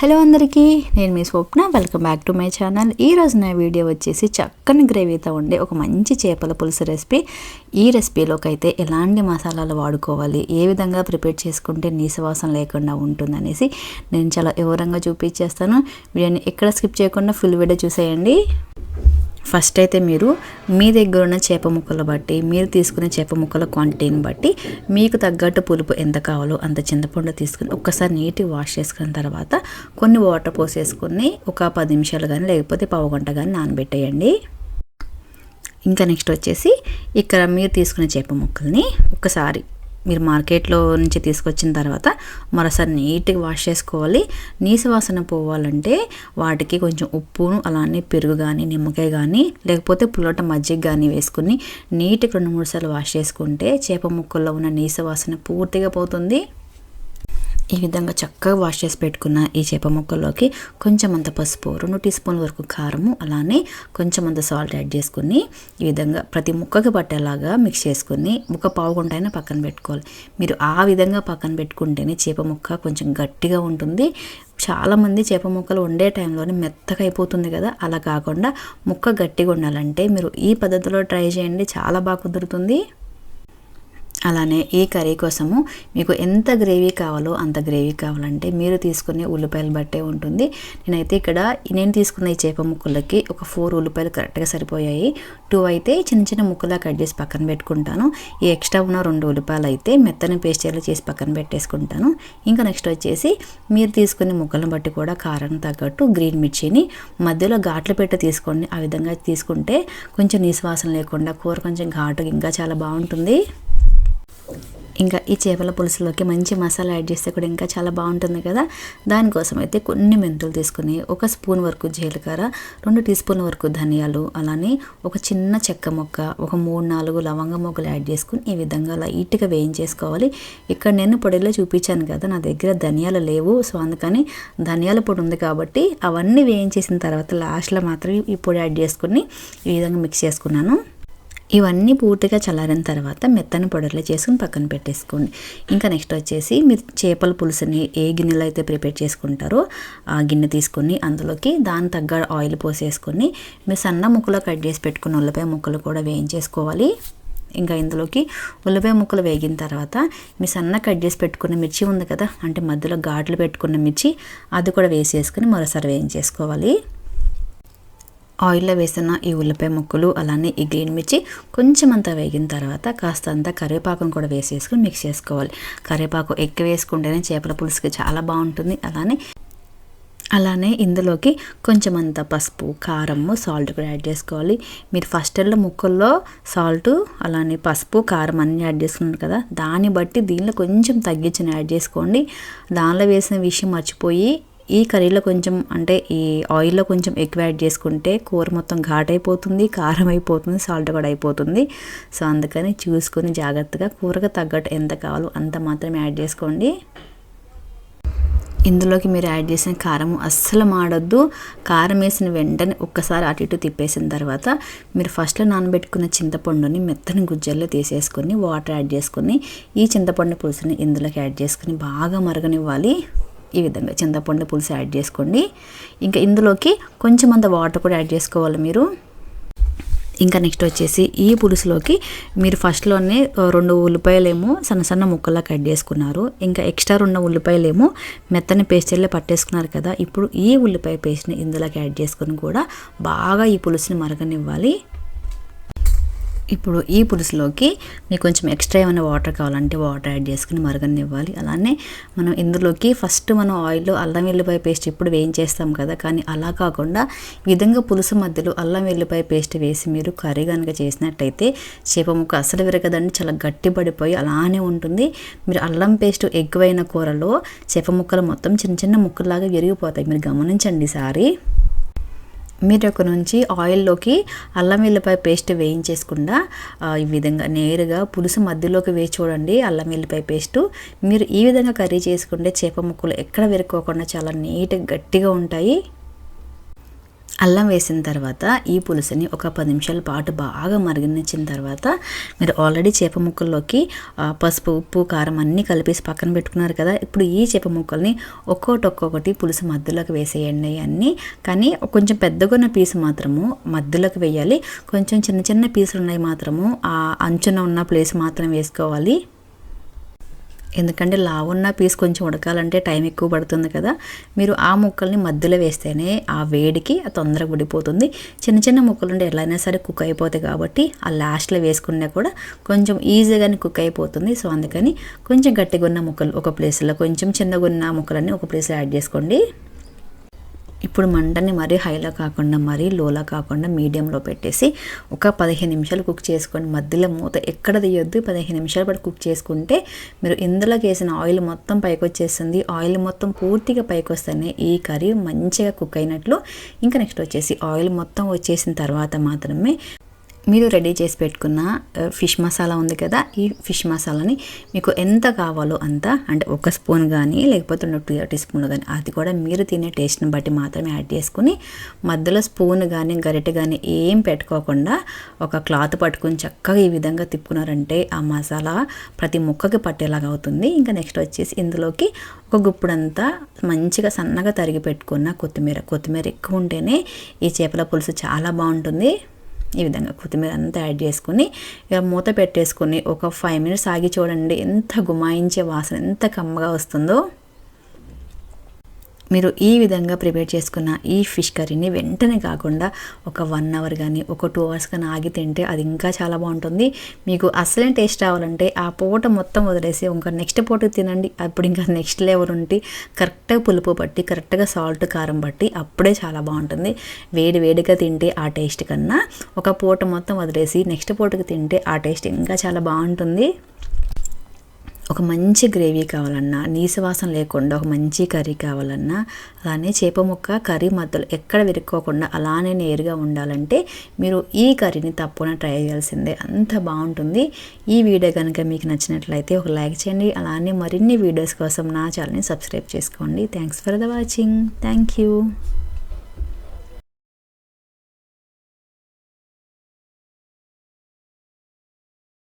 Hello అందరికీ నేను మీ Swapna. Welcome back to my channel ఈ రోజున నా వీడియో వచ్చేసి చక్కని గ్రేవీతో ఉండే ఒక మంచి చేపల పులుసు రెసిపీ. ఈ రెసిపీలోకి అయితే ఎలాంటి మసాలాలు వాడుకోవాలి ఏ విధంగా ప్రిపేర్ చేసుకుంటే నీసవాసన లేకుండా ఉంటుందనేసి నేను చాలా వివరంగా చూపించేస్తాను. వీడియోని ఎక్కడ స్కిప్ చేయకుండా ఫుల్ వీడియో చూసేయండి. ఫస్ట్ అయితే మీరు మీ దగ్గర ఉన్న చేప ముక్కలు బట్టి మీరు తీసుకునే చేప ముక్కల క్వాంటిటీని బట్టి మీకు తగ్గట్టు పులుపు ఎంత కావాలో అంత చింతపండు తీసుకుని ఒక్కసారి నీట్గా వాష్ చేసుకున్న తర్వాత కొన్ని వాటర్ పోసేసుకుని ఒక పది నిమిషాలు కానీ లేకపోతే పావు గంట కానీ నానబెట్టేయండి. ఇంకా నెక్స్ట్ వచ్చేసి ఇక్కడ మీరు తీసుకునే చేప ముక్కల్ని ఒకసారి మీరు మార్కెట్లో నుంచి తీసుకొచ్చిన తర్వాత మరోసారి నీట్గా వాష్ చేసుకోవాలి. నీసు వాసన పోవాలంటే వాటికి కొంచెం ఉప్పును అలానే పెరుగు కానీ నిమ్మకాయ కానీ లేకపోతే పుల్లట మజ్జిగ కానీ వేసుకుని నీట్గా రెండు మూడు సార్లు వాష్ చేసుకుంటే చేప ముక్కల్లో ఉన్న నీసు వాసన పూర్తిగా పోతుంది. ఈ విధంగా చక్కగా వాష్ చేసి పెట్టుకున్న ఈ చేప ముక్కల్లోకి కొంచెం అంత పసుపు రెండు టీ స్పూన్ల వరకు కారము అలానే కొంచెం అంత సాల్ట్ యాడ్ చేసుకుని ఈ విధంగా ప్రతి ముక్కకి పట్టేలాగా మిక్స్ చేసుకుని ముక్క పావుగుంటైనా పక్కన పెట్టుకోవాలి. మీరు ఆ విధంగా పక్కన పెట్టుకుంటేనే చేప ముక్క కొంచెం గట్టిగా ఉంటుంది. చాలామంది చేప ముక్కలు వండే టైంలోనే మెత్తగా అయిపోతుంది కదా. అలా కాకుండా ముక్క గట్టిగా ఉండాలంటే మీరు ఈ పద్ధతిలో ట్రై చేయండి. చాలా బాగా కుదురుతుంది. అలానే ఈ కర్రీ కోసము మీకు ఎంత గ్రేవీ కావాలో అంత గ్రేవీ కావాలంటే మీరు తీసుకునే ఉల్లిపాయలు బట్టే ఉంటుంది. నేనైతే ఇక్కడ నేను తీసుకున్న ఈ చేప ముక్కలకి ఒక ఫోర్ ఉల్లిపాయలు కరెక్ట్గా సరిపోయాయి. టూ అయితే చిన్న చిన్న ముక్కలా కట్ చేసి పక్కన పెట్టుకుంటాను. ఈ ఎక్స్ట్రా ఉన్న రెండు ఉల్లిపాయలు అయితే మెత్తని పేస్ట్ చేసి పక్కన పెట్టేసుకుంటాను. ఇంకా నెక్స్ట్ వచ్చేసి మీరు తీసుకునే ముక్కలను బట్టి కూడా కారం తగ్గట్టు గ్రీన్ మిర్చిని మధ్యలో ఘాట్లు పెట్టి తీసుకోండి. ఆ విధంగా తీసుకుంటే కొంచెం నిశ్వాసం లేకుండా కూర కొంచెం ఘాటు ఇంకా చాలా బాగుంటుంది. ఇంకా ఈ చేపల పులుసులోకి మంచి మసాలా యాడ్ చేస్తే కూడా ఇంకా చాలా బాగుంటుంది కదా. దానికోసం అయితే కొన్ని మెంతులు తీసుకుని ఒక స్పూన్ వరకు జీలకర్ర రెండు టీ స్పూన్ల వరకు ధనియాలు అలానే ఒక చిన్న చెక్క మొక్క ఒక మూడు నాలుగు లవంగ మొక్కలు యాడ్ చేసుకుని ఈ విధంగా లైట్గా వేయించేసుకోవాలి. ఇక్కడ నేను పొడిలో చూపించాను కదా నా దగ్గర ధనియాలు లేవు. సో అందుకని ధనియాల పొడి ఉంది కాబట్టి అవన్నీ వేయించేసిన తర్వాత లాస్ట్లో మాత్రం ఈ పొడి యాడ్ చేసుకుని ఈ విధంగా మిక్స్ చేసుకున్నాను. ఇవన్నీ పూర్తిగా చల్లారిన తర్వాత మెత్తని పొడర్లు చేసుకుని పక్కన పెట్టేసుకోండి. ఇంకా నెక్స్ట్ వచ్చేసి మీరు చేపల పులుసుని ఏ గిన్నెలో అయితే ప్రిపేర్ చేసుకుంటారో ఆ గిన్నె తీసుకొని అందులోకి దాని తగ్గ ఆయిల్ పోసేసుకొని మీరు సన్న ముక్కలో కట్ చేసి పెట్టుకున్న ఉల్లిపాయ ముక్కలు కూడా వేయించేసుకోవాలి. ఇంకా ఇందులోకి ఉల్లిపాయ ముక్కలు వేగిన తర్వాత మీ సన్న కట్ చేసి పెట్టుకున్న మిర్చి ఉంది కదా అంటే మధ్యలో ఘాట్లు పెట్టుకున్న మిర్చి అది కూడా వేసేసుకుని మరోసారి వేయించేసుకోవాలి. ఆయిల్లో వేసిన ఈ ఉల్లిపాయ ముక్కలు అలానే ఈ గ్రీన్ మిర్చి కొంచెం అంతా వేగిన తర్వాత కాస్త అంతా కరివేపాకును కూడా వేసేసుకుని మిక్స్ చేసుకోవాలి. కరివేపాకు ఎక్కువ వేసుకుంటేనే చేపల పులుసుకి చాలా బాగుంటుంది. అలానే అలానే ఇందులోకి కొంచెం అంత పసుపు కారము సాల్ట్ కూడా యాడ్ చేసుకోవాలి. మీరు ఫస్ట్ ఎల్లో ముక్కల్లో సాల్ట్ అలానే పసుపు కారం అన్నీ యాడ్ చేసుకున్నారు కదా దాన్ని బట్టి దీనిలో కొంచెం తగ్గించిన యాడ్ చేసుకోండి. దానిలో వేసిన విషయం మర్చిపోయి ఈ కర్రీలో కొంచెం అంటే ఈ ఆయిల్లో కొంచెం ఎక్కువ యాడ్ చేసుకుంటే కూర మొత్తం ఘాట్ అయిపోతుంది కారం అయిపోతుంది సాల్ట్ కూడా అయిపోతుంది సో అందుకని చూసుకొని జాగ్రత్తగా కూరకు తగ్గట్టు ఎంత కావాలో అంత మాత్రమే యాడ్ చేసుకోండి. ఇందులోకి మీరు యాడ్ చేసిన కారం అస్సలు మాడొద్దు. కారం వేసిన వెంటనే ఒక్కసారి అటు ఇటు తిప్పేసిన తర్వాత మీరు ఫస్ట్లో నానబెట్టుకున్న చింతపండుని మెత్తని గుజ్జల్లో తీసేసుకొని వాటర్ యాడ్ చేసుకొని ఈ చింతపండు పులుసుని ఇందులోకి యాడ్ చేసుకుని బాగా మరగనివ్వాలి. ఈ విధంగా చింతపండు పులుసు యాడ్ చేసుకోండి. ఇంకా ఇందులోకి కొంచెం అంత వాటర్ కూడా యాడ్ చేసుకోవాలి మీరు. ఇంకా నెక్స్ట్ వచ్చేసి ఈ పులుసులోకి మీరు ఫస్ట్లోనే రెండు ఉల్లిపాయలేమో సన్న సన్న ముక్కల్లా కట్ చేసుకున్నారు. ఇంకా ఎక్స్ట్రా రెండు ఉల్లిపాయలేమో మెత్తని పేస్టర్లో పట్టేసుకున్నారు కదా. ఇప్పుడు ఈ ఉల్లిపాయ పేస్ట్ని ఇందులోకి యాడ్ చేసుకుని కూడా బాగా ఈ పులుసుని మరగనివ్వాలి. ఇప్పుడు ఈ పులుసులోకి మీకు కొంచెం ఎక్స్ట్రా ఏమైనా వాటర్ కావాలంటే వాటర్ యాడ్ చేసుకుని మరగనివ్వాలి. అలానే మనం ఇందులోకి ఫస్ట్ మనం ఆయిల్లో అల్లం వెల్లిపాయ పేస్ట్ ఇప్పుడు వేయించేస్తాం కదా కానీ అలా కాకుండా ఈ విధంగా పులుసు మధ్యలో అల్లం వెల్లిపాయ పేస్ట్ వేసి మీరు కర్రీ కనుక చేసినట్టయితే చేప ముక్క అసలు విరగదండి చాలా గట్టిపడిపోయి అలానే ఉంటుంది. మీరు అల్లం పేస్ట్ ఎక్కువైన కూరలో చేప ముక్కలు మొత్తం చిన్న చిన్న ముక్కలాగా విరిగిపోతాయి. మీరు గమనించండి సారి మీరు ఒక నుంచి ఆయిల్లోకి అల్లం వెల్లిపాయ పేస్ట్ వేయించేసుకుండా ఈ విధంగా నేరుగా పులుసు మధ్యలోకి వేసి చూడండి అల్లం వెల్లిపాయ పేస్ట్. మీరు ఈ విధంగా కర్రీ చేసుకుంటే చేప ముక్కలు ఎక్కడ విరుక్కోకుండా చాలా నీట్గా గట్టిగా ఉంటాయి. అల్లం వేసిన తర్వాత ఈ పులుసుని ఒక పది నిమిషాల పాటు బాగా మరిగించిన తర్వాత మీరు ఆల్రెడీ చేప ముక్కల్లోకి పసుపు ఉప్పు కారం అన్నీ కలిపేసి పక్కన పెట్టుకున్నారు కదా. ఇప్పుడు ఈ చేప ముక్కల్ని ఒక్కొక్కటి ఒక్కొక్కటి పులుసు మధ్యలోకి వేసేయండి అన్నీ. కానీ కొంచెం పెద్దగా ఉన్న పీసు మాత్రము మధ్యలోకి వేయాలి. కొంచెం చిన్న చిన్న పీసులు ఉన్నాయి మాత్రము ఆ అంచున ఉన్న ప్లేస్ మాత్రం వేసుకోవాలి. ఎందుకంటే లావున్న పీస్ కొంచెం ఉడకాలంటే టైం ఎక్కువ పడుతుంది కదా. మీరు ఆ ముక్కల్ని మధ్యలో వేస్తేనే ఆ వేడికి ఆ తొందరగా ఉడిపోతుంది చిన్న చిన్న ముక్కలు ఉంటే ఎలా అయినా సరే కుక్ అయిపోతాయి కాబట్టి ఆ లాస్ట్లో వేసుకున్నా కూడా కొంచెం ఈజీగానే కుక్ అయిపోతుంది. సో అందుకని కొంచెం గట్టిగా ఉన్న ముక్కలు ఒక ప్లేస్లో కొంచెం చిన్నగా ఉన్న ముక్కలన్నీ ఒక ప్లేస్లో యాడ్ చేసుకోండి. ఇప్పుడు మంటని మరీ హైలో కాకుండా మరీ లోలో కాకుండా మీడియంలో పెట్టేసి ఒక పదిహేను నిమిషాలు కుక్ చేసుకోండి. మధ్యలో మూత ఎక్కడ తీయొద్దు. పదిహేను నిమిషాల పాటు కుక్ చేసుకుంటే మీరు ఇందులోకి వేసిన ఆయిల్ మొత్తం పైకి వచ్చేస్తుంది. ఆయిల్ మొత్తం పూర్తిగా పైకి వస్తేనే ఈ కర్రీ మంచిగా కుక్ అయినట్లు. ఇంకా నెక్స్ట్ వచ్చేసి ఆయిల్ మొత్తం వచ్చేసిన తర్వాత మాత్రమే మీరు రెడీ చేసి పెట్టుకున్న ఫిష్ మసాలా ఉంది కదా ఈ ఫిష్ మసాలాని మీకు ఎంత కావాలో అంత అంటే ఒక స్పూన్ కానీ లేకపోతే టూ టీ స్పూన్లు కానీ అది కూడా మీరు తినే టేస్ట్ని బట్టి మాత్రమే యాడ్ చేసుకుని మధ్యలో స్పూన్ కానీ గరిటె కానీ ఏం పెట్టుకోకుండా ఒక క్లాత్ పట్టుకుని చక్కగా ఈ విధంగా తిప్పుకున్నారంటే ఆ మసాలా ప్రతి ముక్కకి పట్టేలాగా అవుతుంది. ఇంకా నెక్స్ట్ వచ్చేసి ఇందులోకి ఒక గుప్పుడంతా మంచిగా సన్నగా తరిగి పెట్టుకున్న కొత్తిమీర. కొత్తిమీర ఎక్కువ ఉంటేనే ఈ చేపల పులుసు చాలా బాగుంటుంది. ఈ విధంగా కొత్తిమీర అంతా యాడ్ చేసుకుని ఇక మూత పెట్టేసుకుని ఒక ఫైవ్ మినిట్స్ ఆగి చూడండి ఎంత గుమాయించే వాసన ఎంత కమ్మగా వస్తుందో. మీరు ఈ విధంగా ప్రిపేర్ చేసుకున్న ఈ ఫిష్ కర్రీని వెంటనే కాకుండా ఒక వన్ అవర్ కానీ ఒక టూ అవర్స్ కానీ ఆగి తింటే అది ఇంకా చాలా బాగుంటుంది. మీకు అసలే టేస్ట్ రావాలంటే ఆ పూట మొత్తం వదిలేసి ఇంకా నెక్స్ట్ పూట తినండి. అప్పుడు ఇంకా నెక్స్ట్ లెవెల్ ఉంటే కరెక్ట్గా పులుపు పట్టి కరెక్ట్గా సాల్ట్ కారం పట్టి అప్పుడే చాలా బాగుంటుంది. వేడి వేడిగా తింటే ఆ టేస్ట్ కన్నా ఒక పూట మొత్తం వదిలేసి నెక్స్ట్ పూటకి తింటే ఆ టేస్ట్ ఇంకా చాలా బాగుంటుంది. ఒక మంచి గ్రేవీ కావాలన్నా నీసవాసన లేకుండా ఒక మంచి కర్రీ కావాలన్నా అలానే చేప ముక్క కర్రీ మధ్యలో ఎక్కడ విరుక్కోకుండా అలానే నేరుగా ఉండాలంటే మీరు ఈ కర్రీని తప్పకుండా ట్రై చేయాల్సిందే. అంత బాగుంటుంది. ఈ వీడియో కనుక మీకు నచ్చినట్లయితే ఒక లైక్ చేయండి. అలానే మరిన్ని వీడియోస్ కోసం నా ఛానల్ని సబ్స్క్రైబ్ చేసుకోండి. Thanks for the watching thank you